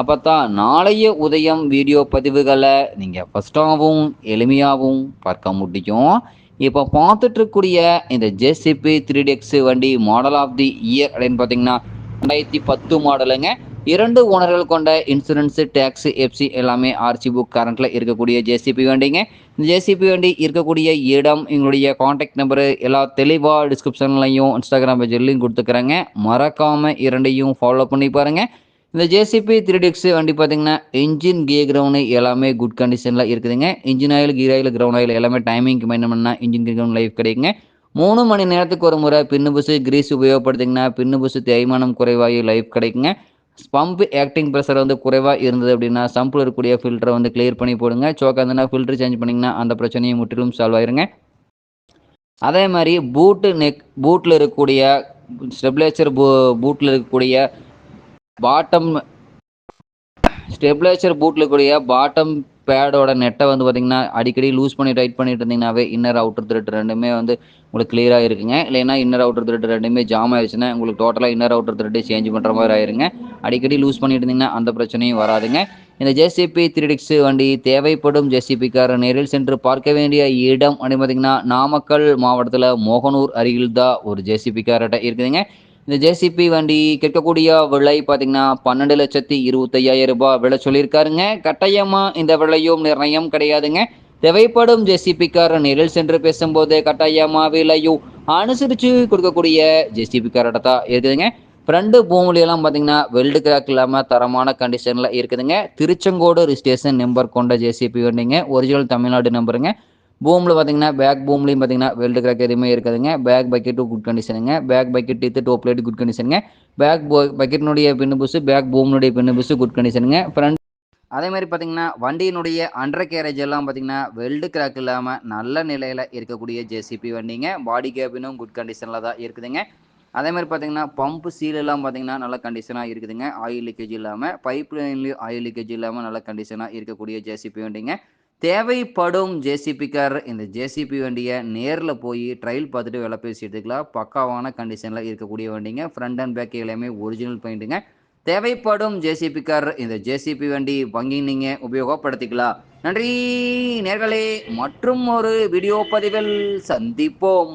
அப்போ தான் நாளைய உதயம் வீடியோ பதிவுகளை நீங்கள் ஃபஸ்ட்டாகவும் எளிமையாகவும் பார்க்க முடியும். இப்போ பார்த்துட்ருக்கூடிய இந்த ஜேசிபி த்ரீ டெக்ஸ் வண்டி மாடல் ஆஃப் தி இயர் அப்படின்னு பார்த்தீங்கன்னா ரெண்டாயிரத்தி பத்து மாடலுங்க. இரண்டு ஓனர்கள் கொண்ட இன்சூரன்ஸ் டேக்ஸ் எஃப்சி எல்லாமே ஆர்சி புக் கரண்ட்டில் இருக்கக்கூடிய ஜேசிபி வண்டிங்க. ஜேசிபி வண்டி இருக்கக்கூடிய இடம் எங்களுடைய காண்டாக்ட் நம்பரு எல்லா தெளிவாக டிஸ்கிரிப்ஷன்லையும் இன்ஸ்டாகிராம் பேஜ்லையும் கொடுத்துக்கிறேங்க. மறக்காமல் இரண்டையும் ஃபாலோ பண்ணி பாருங்கள் இந்த ஜேசிபி த்ரீ டிக்ஸ் வண்டி பார்த்தீங்கன்னா இன்ஜின் கியர் கிரவுண்டு எல்லாமே குட் கண்டிஷனில் இருக்குதுங்க. Engine oil gear oil ground oil எல்லாமே டைமிங்க்கு மைண்ட் பண்ணால் இன்ஜின் கியர் கிரவுண்ட் லைஃப் கிடைக்குங்க. மூணு மணி நேரத்துக்கு ஒரு முறை பின்னு புசு கிரீஸ் உபயோகப்படுத்திங்கன்னா பின்னு புசு தேய்மானம் குறைவாகி லைஃப் கிடைக்குங்க. பம்ப் ஆக்டிங் ப்ரெஷர் வந்து குறைவாக இருந்தது அப்படின்னா சம்பில் இருக்கக்கூடிய ஃபில்டரை வந்து கிளியர் பண்ணி போடுங்க. சோக்கா இருந்ததுன்னா ஃபில்டர் சேஞ்ச் பண்ணிங்கன்னா அந்த பிரச்சனையும் முற்றிலும் சால்வ் ஆயிருங்க. அதே மாதிரி பூட்டு நெக் பூட்டில் இருக்கக்கூடிய ஸ்டெபிலைசர் பூ பூட்டில் இருக்கக்கூடிய பாட்டம் ஸ்டெபிளைசர் பூட்டில் கூடிய பாட்டம் பேடோட நெட்டை வந்து பார்த்தீங்கன்னா அடிக்கடி லூஸ் பண்ணி டைட் பண்ணிட்டு இருந்தீங்கன்னாவே இன்னர் அவுட்டர் த்ரெட் ரெண்டுமே வந்து உங்களுக்கு கிளியராக இருக்குங்க. இல்லைன்னா இன்னர் அவுட்டர் த்ரெட் ரெண்டுமே ஜாம் ஆயிடுச்சுன்னா உங்களுக்கு டோட்டலாக இன்னர் அவுட்டர் த்ரெட்டு சேஞ்ச் பண்ணுற மாதிரி ஆயிருங்க. அடிக்கடி லூஸ் பண்ணிட்டு இருந்தீங்கன்னா அந்த பிரச்சனையும் வராதுங்க. இந்த ஜேசிபி த்ரீடிக்ஸ் வண்டி தேவைப்படும் ஜேசிபிக்கார நேரில் சென்று பார்க்க வேண்டிய இடம் அப்படின்னு பார்த்தீங்கன்னா நாமக்கல் மாவட்டத்தில் மோகனூர் அருகில் தான் ஒரு ஜேசிபிக்கார்ட்ட இருக்குதுங்க. இந்த ஜேசிபி வண்டி கேட்கக்கூடிய விலை பார்த்தீங்கன்னா பன்னெண்டு லட்சத்தி இருபத்தையாயிரம் ரூபாய் விலை சொல்லியிருக்காருங்க. கட்டாயமாக இந்த விலையும் நிர்ணயம் கிடையாதுங்க. தேவைப்படும் ஜேசிபிக்கார நேரில் சென்று பேசும்போது கட்டாயமாக விலையும் அனுசரித்து கொடுக்கக்கூடிய ஜேசிபிக்காரோட தான் இருக்குதுங்க. ஃப்ரண்ட் பூமிலியெல்லாம் பார்த்தீங்கன்னா வெல்டு கிராக் இல்லாமல் தரமான கண்டிஷனில் இருக்குதுங்க. திருச்செங்கோடு ரிஜிஸ்ட்ரேஷன் நம்பர் கொண்ட ஜேசிபி வண்டிங்க. ஒரிஜினல் தமிழ்நாடு நம்பருங்க பூமில் பார்த்தீங்கன்னா பேக் பூம்லையும் பார்த்தீங்கன்னா வெல்டு கிராக் எதுவுமே இருக்குதுங்க. பேக் பக்கெட்டும் good கண்டிஷனுங்க back bucket teeth top light good கண்டிஷனுங்க back பக்கெட்டினுடைய பின்னு புஸ்ஸு பேக் பூமினுடைய பின்னு புஸ் குட் கண்டிஷனுங்க ஃப்ரண்ட் அதே மாதிரி பார்த்தீங்கன்னா வண்டியினுடைய அண்டர் கேரேஜ் எல்லாம் பார்த்தீங்கன்னா வெல்டு கிராக் இல்லாமல் நல்ல நிலையில் இருக்கக்கூடிய ஜேசிபி வண்டிங்க. பாடி கேபினும் குட் கண்டிஷனில் தான் இருக்குதுங்க. அதே மாதிரி பார்த்தீங்கன்னா பம்ப் சீல் எல்லாம் பார்த்தீங்கன்னா நல்ல கண்டிஷனாக இருக்குதுங்க. ஆயில் லீக்கேஜ் இல்லாமல் பைப் லைன்லேயும் ஆயில் லீக்கேஜ் இல்லாமல் நல்ல கண்டிஷனாக இருக்கக்கூடிய ஜேசிபி வண்டிங்க. தேவைப்படும் ஜேசிபிக்கார் இந்த ஜேசிபி வண்டியை நேரில் போய் ட்ரையல் பார்த்துட்டு வேலை பேசி எடுத்துக்கலாம் பக்காவான கண்டிஷனில் இருக்கக்கூடிய வண்டிங்க. ஃப்ரண்ட் அண்ட் பேக் எல்லாமே ஒரிஜினல் பெயிண்ட்டுங்க தேவைப்படும் ஜேசிபிக்கார் இந்த ஜேசிபி வண்டி வங்கி நீங்கள் உபயோகப்படுத்திக்கலாம். நன்றி நேர்களே. மற்றும் ஒரு வீடியோ பதிவில் சந்திப்போம்.